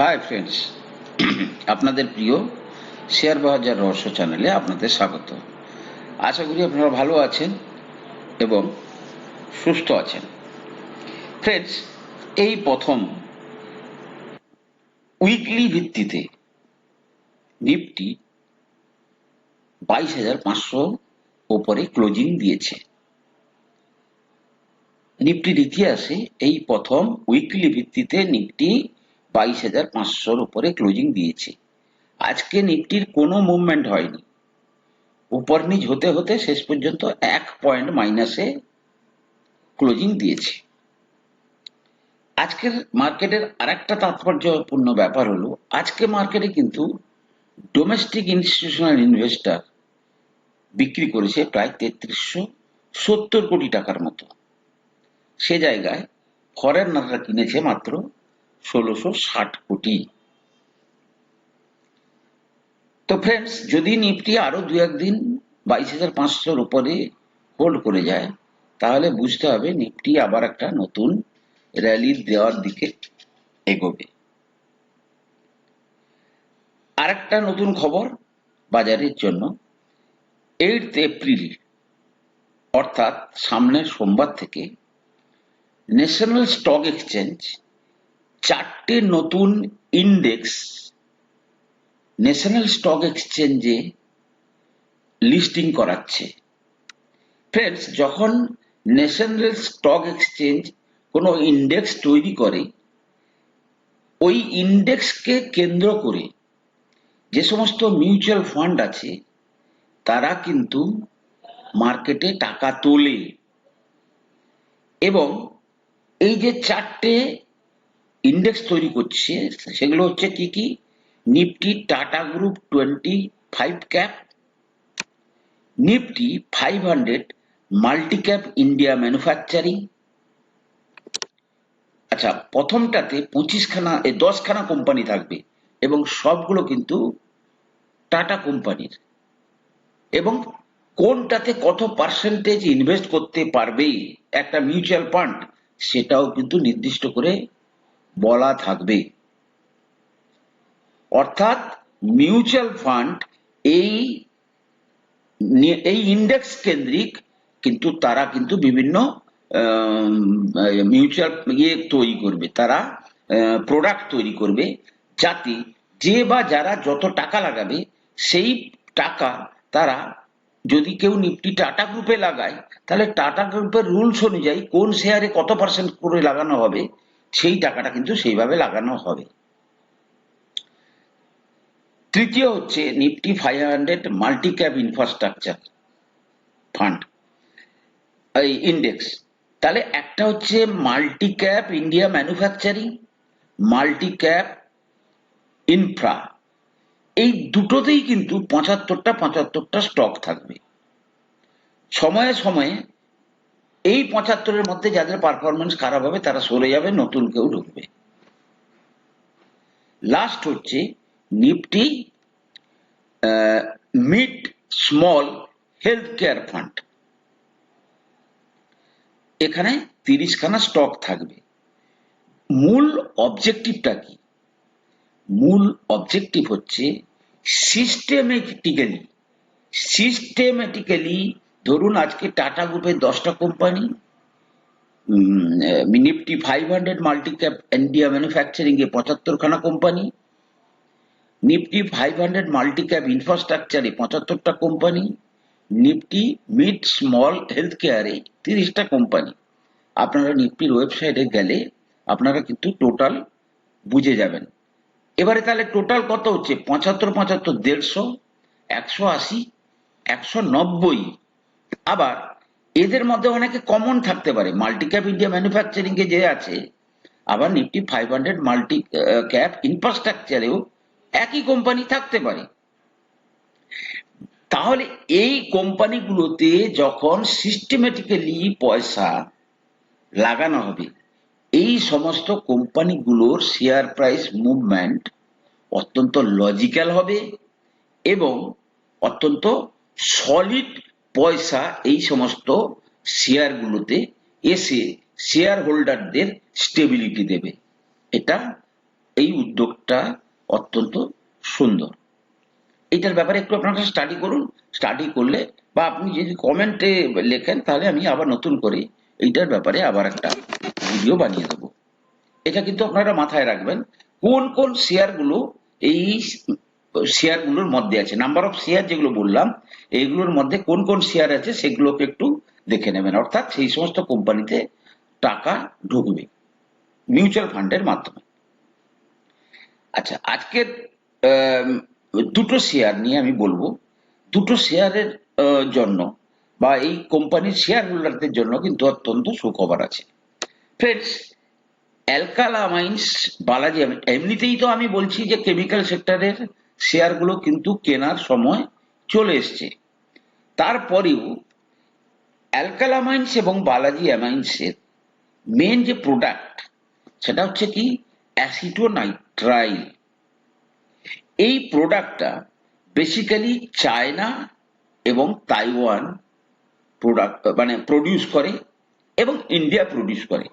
Hi friends আপনাদের প্রিয় share বাজার রহস্য চ্যানেলে আপনাদের স্বাগত। আশা করি আপনারা ভালো আছেন এবং সুস্থ আছেন। ফ্রেন্ডস এই প্রথম উইকলি ভিত্তিতে নিফটি বাইশ হাজার পাঁচশো ওপরে ক্লোজিং দিয়েছে। নিফটির ইতিহাসে এই প্রথম উইকলি ভিত্তিতে নিফটি বাইশ হাজার পাঁচশোর উপরে ক্লোজিং দিয়েছে। আজকে নিফটির কোনো মুভমেন্ট হয়নি। উপর নিচ হতে হতে শেষ পর্যন্ত এক পয়েন্ট মাইনাসে ক্লোজিং দিয়েছে। আজকের মার্কেটের আরেকটা তাৎপর্যপূর্ণ ব্যাপার হলো, আজকে মার্কেটে কিন্তু ডোমেস্টিক ইনস্টিটিউশনাল ইনভেস্টর বিক্রি করেছে প্রায় তেত্রিশশো সত্তর কোটি টাকার মতো। সে জায়গায় ফরেনাররা কিনেছে মাত্র ষোলোশো ষাট কোটি। তো ফ্রেন্ডস যদি নিফটি আরও দু একদিন বাইশ হাজার পাঁচশোর উপরে হোল্ড করে যায়, তাহলে বুঝতে হবে নিফটি আবার একটা নতুন র্যালি দেওয়ার দিকে এগোবে। আরেকটা নতুন খবর বাজারের জন্য। এইট এপ্রিল অর্থাৎ সামনের সোমবার থেকে ন্যাশনাল স্টক এক্সচেঞ্জ চারটে নতুন ইন্ডেক্স ন্যাশনাল স্টক এক্সচেঞ্জে লিস্টিং করাচ্ছে। ফ্রেন্ডস যখন ন্যাশনাল স্টক এক্সচেঞ্জ কোনো ইন্ডেক্স তৈরি করে, ওই ইন্ডেক্সকে কেন্দ্র করে যে সমস্ত মিউচুয়াল ফান্ড আছে, তারা কিন্তু মার্কেটে টাকা তোলে। এবং এই যে চারটে ইন্ডেক্স তৈরি করছে, সেগুলো হচ্ছে কি কি? Nifty, Tata group twenty, five cap. Nifty, five hundred, multi cap India manufacturing. আচ্ছা প্রথমটাতে পঁচিশখানা, এ দশখানা কোম্পানি থাকবে এবং সবগুলো কিন্তু টাটা কোম্পানির। এবং কোনটাতে কত পার্সেন্টেজ ইনভেস্ট করতে পারবে একটা মিউচুয়াল ফান্ড, সেটাও কিন্তু নির্দিষ্ট করে বলা থাকবে। অর্থাৎ মিউচুয়াল ফান্ড এই এই ইন্ডেক্স কেন্দ্রিক, কিন্তু তারা কিন্তু বিভিন্ন মিউচুয়াল ইয়ে তৈরি করবে, তারা প্রোডাক্ট তৈরি করবে, যাতে যে বা যারা যত টাকা লাগাবে, সেই টাকা তারা যদি কেউ নিফটি টাটা গ্রুপে লাগায়, তাহলে টাটা গ্রুপের রুলস অনুযায়ী কোন শেয়ারে কত পার্সেন্ট করে লাগানো হবে সেই টাকাটা কিন্তু সেইভাবে লাগানো হবে। তৃতীয় হচ্ছে Nifty five hundred multi cap infrastructure fund এই ইন্ডেক্স তাহলে একটা হচ্ছে multi cap India manufacturing multi cap infra এই দুটোতেই কিন্তু পঁচাত্তরটা পঁচাত্তরটা স্টক থাকবে। সময়ে সময়ে এই পঁচাত্তরের মধ্যে যাদের পারফরমেন্স খারাপ হবে, তারা সরে যাবে, নতুন কেউ ঢুকবে। লাস্ট হচ্ছে Nifty mid small health care fund এখানে তিরিশখানা স্টক থাকবে। মূল অবজেক্টিভটা কি? মূল অবজেক্টিভ হচ্ছে সিস্টেমেটিক্যালি সিস্টেমেটিক্যালি ধরুন আজকে টাটা গ্রুপের দশটা company Nifty five hundred multi cap India manufacturing এ পঁচাত্তরখানা company, Nifty five hundred multi cap ইনফ্রাস্ট্রাকচারে পঁচাত্তরটা company, Nifty mid small health কেয়ারে তিরিশটা কোম্পানি। আপনারা নিফটির ওয়েবসাইটে গেলে আপনারা কিন্তু টোটাল বুঝে যাবেন। এবারে তাহলে টোটাল কত হচ্ছে? পঁচাত্তর পঁচাত্তর, দেড়শো, একশো আশি, একশো নব্বই। আবার এদের মধ্যে অনেকে কমন থাকতে পারে। মাল্টি ক্যাপ ইন্ডিয়া ম্যানুফ্যাকচারিং এ যে আছে, আবার Nifty five hundred multi cap ইনফ্রাস্ট্রাকচারেও একই কোম্পানি থাকতে পারে। তাহলে এই কোম্পানিগুলোতে যখন সিস্টেমেটিক্যালি পয়সা লাগানো হবে, এই সমস্ত কোম্পানিগুলোর শেয়ার প্রাইস মুভমেন্ট অত্যন্ত লজিক্যাল হবে এবং অত্যন্ত সলিড পয়সা, এই সমস্ত শেয়ারগুলোতে এসে শেয়ার হোল্ডারদের স্টেবিলিটি দেবে। এটা এই উদ্যোগটা অত্যন্ত সুন্দর। এটার ব্যাপারে একটু আপনারা স্টাডি করুন। স্টাডি করলে বা আপনি যদি কমেন্টে লেখেন, তাহলে আমি আবার নতুন করে এইটার ব্যাপারে আবার একটা ভিডিও বানিয়ে দেবো। এটা কিন্তু আপনারা মাথায় রাখবেন। কোন কোন শেয়ারগুলো এই শেয়ারগুলোর মধ্যে আছে। নাম্বার অফ শেয়ার যেগুলো বললাম, এইগুলোর মধ্যে কোন কোন শেয়ার আছে সেগুলোকে একটু দেখে নেবেন। অর্থাৎ সেই সমস্ত কোম্পানিতে টাকা ঢুকবে মিউচুয়াল ফান্ডের মাধ্যমে। আচ্ছা আজকের দুটো শেয়ার নিয়ে আমি বলব। দুটো শেয়ারের জন্য বা এই কোম্পানির শেয়ার হোল্ডারদের জন্য কিন্তু অত্যন্ত সুখবর আছে। ফ্রেন্ডস অ্যালকালামাইন্স বালাজি, এমনিতেই তো আমি বলছি যে কেমিক্যাল সেক্টরের শেয়ারগুলো কিন্তু কেনার সময় চলে এসছে। তারপরেও অ্যালকালা মাইন্স এবং বালাজি অ্যামাইন্সের মেন যে প্রোডাক্ট সেটা হচ্ছে কি? অ্যাসিটোনাইট্রাইল। এই প্রোডাক্টটা বেসিক্যালি চায়না এবং তাইওয়ান প্রোডাক্ট মানে প্রডিউস করে এবং ইন্ডিয়া প্রডিউস করে।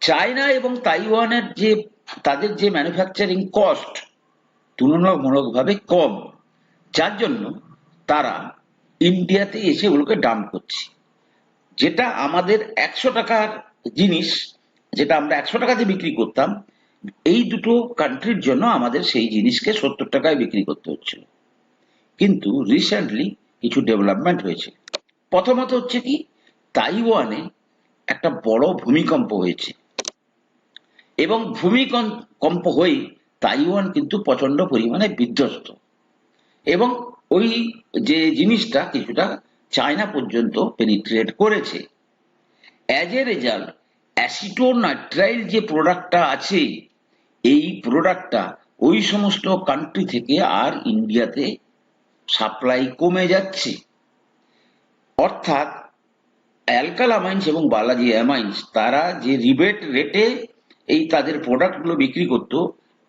চায়না এবং তাইওয়ানের যে, তাদের যে ম্যানুফ্যাকচারিং কস্ট তুলনামূলকভাবে কম। যার জন্য তারা ইন্ডিয়াতে এসে ওগুলোকে ডাম্প করছে। যেটা আমাদের একশো টাকার জিনিস, যেটা আমরা একশো টাকাতে বিক্রি করতাম, এই দুটো কান্ট্রির জন্য আমাদের সেই জিনিসকে সত্তর টাকায় বিক্রি করতে হচ্ছিল। কিন্তু রিসেন্টলি কিছু ডেভেলপমেন্ট হয়েছে। প্রথমত হচ্ছে কি, তাইওয়ানে একটা বড় ভূমিকম্প হয়েছে। এবং ভূমিকম্প হয়ে তাইওয়ান কিন্তু প্রচণ্ড পরিমাণে বিধ্বস্ত। এবং ওই যে জিনিসটা কিছুটা চায়না পর্যন্ত পেনিট্রেট করেছে। অ্যাজ এ রেজাল্ট অ্যাসিটোনাইট্রাইল যে প্রোডাক্টটা আছে, এই প্রোডাক্টটা ওই সমস্ত কান্ট্রি থেকে আর ইন্ডিয়াতে সাপ্লাই কমে যাচ্ছে। অর্থাৎ অ্যালকালামাইন্স এবং বালাজি অ্যামাইন্স তারা যে রিবেট রেটে এই তাদের প্রোডাক্টগুলো বিক্রি করতো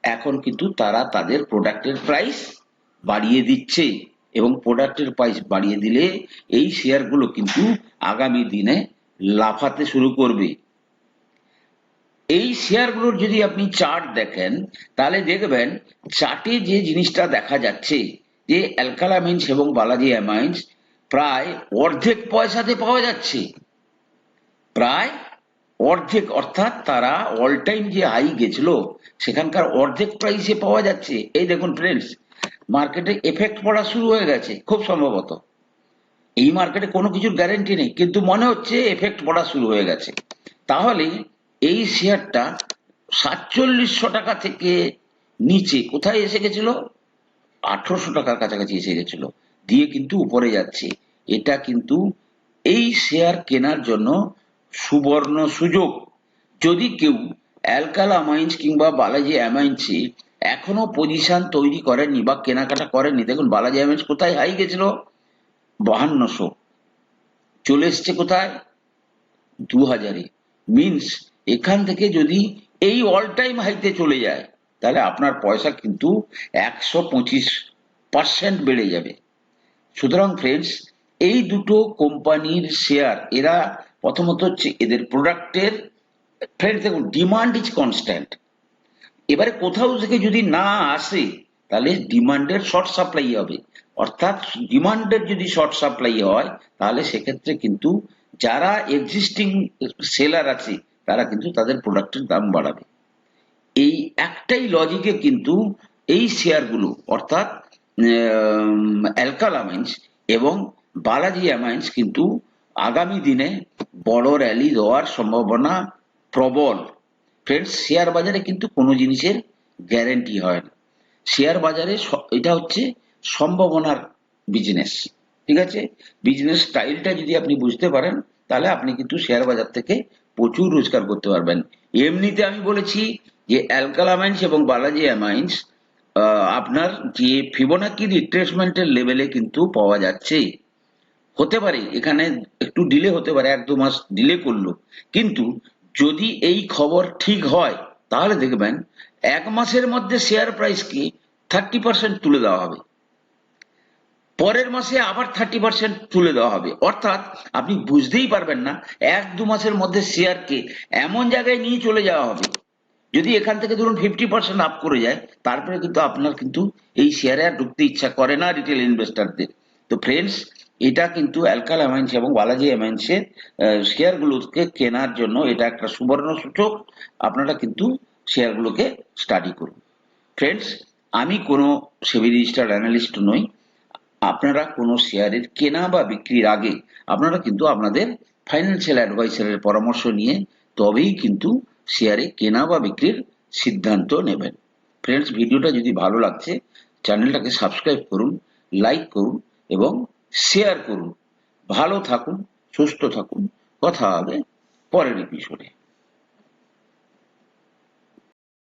এখন কিন্তু তারা তাদের প্রোডাক্টের প্রাইস বাড়িয়ে দিচ্ছে এবং প্রোডাক্টের প্রাইস বাড়িয়ে দিলে এই শেয়ারগুলো কিন্তু আগামী দিনে লাফাতে শুরু করবে। এই শেয়ারগুলোর যদি আপনি চার্ট দেখেন, তাহলে দেখবেন চার্টে যে জিনিসটা দেখা যাচ্ছে, যে অ্যালকালামিন্স এবং বালাজি অ্যামাইন্স প্রায় অর্ধেক পয়সাতে পাওয়া যাচ্ছে। প্রায় অর্ধেক অর্থাৎ তারা অল টাইম যে হাই গেছিল, সেখানকার অর্ধেক প্রাইসে পাওয়া যাচ্ছে। এই দেখুন ফ্রেন্ডস মার্কেটে এফেক্ট পড়া শুরু হয়ে গেছে, খুব সম্ভবত। এই মার্কেটে কোনো কিছুর গ্যারেন্টি নেই, কিন্তু মনে হচ্ছে এফেক্ট পড়া শুরু হয়ে গেছে। তাহলে এই শেয়ারটা সাতচল্লিশশো টাকা থেকে নিচে কোথায় এসে গেছিল? আঠারোশো টাকার কাছাকাছি এসে গেছিল। দিয়ে কিন্তু উপরে যাচ্ছে। এটা কিন্তু এই শেয়ার কেনার জন্য সুবর্ণ সুযোগ। যদি কেউ অ্যালকালা মাইন্স কিংবা বালাজি অ্যামাইন্সে এখনও পজিশন তৈরি করেননি বা কেনাকাটা করেননি, দেখুন বালাজি অ্যামাইন্স কোথায় হাই গেছিল? বাহান্নশো। চলে এসছে কোথায়? দু হাজারে মিনস এখান থেকে যদি এই অল টাইম হাইতে চলে যায়, তাহলে আপনার পয়সা কিন্তু একশো পঁচিশ পার্সেন্ট বেড়ে যাবে। সুতরাং ফ্রেন্ডস এই দুটো কোম্পানির শেয়ার এরা প্রথমত হচ্ছে এদের প্রোডাক্টের ফ্রেন্ডস দেখুন ডিমান্ড ইজ কনস্ট্যান্ট এবারে কোথাও থেকে যদি না আসে, তাহলে ডিমান্ডের শর্ট সাপ্লাই হবে। অর্থাৎ ডিমান্ডের যদি শর্ট সাপ্লাই হয়, তাহলে সেক্ষেত্রে কিন্তু যারা এক্সিস্টিং সেলার আছে, তারা কিন্তু তাদের প্রোডাক্টের দাম বাড়াবে। এই একটাই লজিকে কিন্তু এই শেয়ারগুলো অর্থাৎ অ্যালকালামাইন্স এবং বালাজি অ্যামাইন্স কিন্তু আগামী দিনে বড় র্যালি দেওয়ার সম্ভাবনা প্রবল। ফ্রেন্ডস শেয়ার বাজারে কিন্তু কোনো জিনিসের গ্যারেন্টি হয় না। শেয়ার বাজারে এটা হচ্ছে সম্ভাবনার বিজনেস ঠিক আছে? বিজনেস স্টাইলটা যদি আপনি বুঝতে পারেন, তাহলে আপনি কিন্তু শেয়ার বাজার থেকে প্রচুর রোজগার করতে পারবেন। এমনিতে আমি বলেছি যে অ্যালকালামাইন্স এবং বালাজি অ্যামাইন্স আপনার যে ফিবোনাকি রিট্রেসমেন্টের লেভেলে কিন্তু পাওয়া যাচ্ছে। হতে পারে, এখানে একটু ডিলে হতে পারে, এক দু মাস ডিলে করল। কিন্তু যদি এই খবর ঠিক হয়, তাহলে দেখবেন এক মাসের মধ্যে শেয়ার প্রাইসকে থার্টি পার্সেন্ট তুলে দেওয়া হবে। পরের মাসে আবার থার্টি পার্সেন্ট তুলে দেওয়া হবে। অর্থাৎ আপনি বুঝতেই পারবেন না, এক দু মাসের মধ্যে শেয়ারকে এমন জায়গায় নিয়ে চলে যাওয়া হবে। যদি এখান থেকে ধরুন ফিফটি পার্সেন্ট আপ করে যায়, তারপরে কিন্তু আপনার কিন্তু এই শেয়ারে আর ঢুকতে ইচ্ছা করে না রিটেল ইনভেস্টারদের তো ফ্রেন্ডস এটা কিন্তু অ্যালকাল অ্যামাইন্স এবং বালাজি অ্যামাইন্সের শেয়ারগুলোকে কেনার জন্য এটা একটা সুবর্ণ সূচক আপনারা কিন্তু শেয়ারগুলোকে স্টাডি করুন। ফ্রেন্ডস আমি কোনো সেবি রেজিস্টার্ড অ্যানালিস্ট নই। আপনারা কোনো শেয়ারের কেনা বা বিক্রির আগে আপনারা কিন্তু আপনাদের ফাইন্যান্সিয়াল অ্যাডভাইসারের পরামর্শ নিয়ে তবেই কিন্তু শেয়ারে কেনা বা বিক্রির সিদ্ধান্ত নেবেন। ফ্রেন্ডস ভিডিওটা যদি ভালো লাগছে চ্যানেলটাকে সাবস্ক্রাইব করুন লাইক করুন এবং শেয়ার করুন। ভালো থাকুন সুস্থ থাকুন। কথা হবে পরের এপিসোডে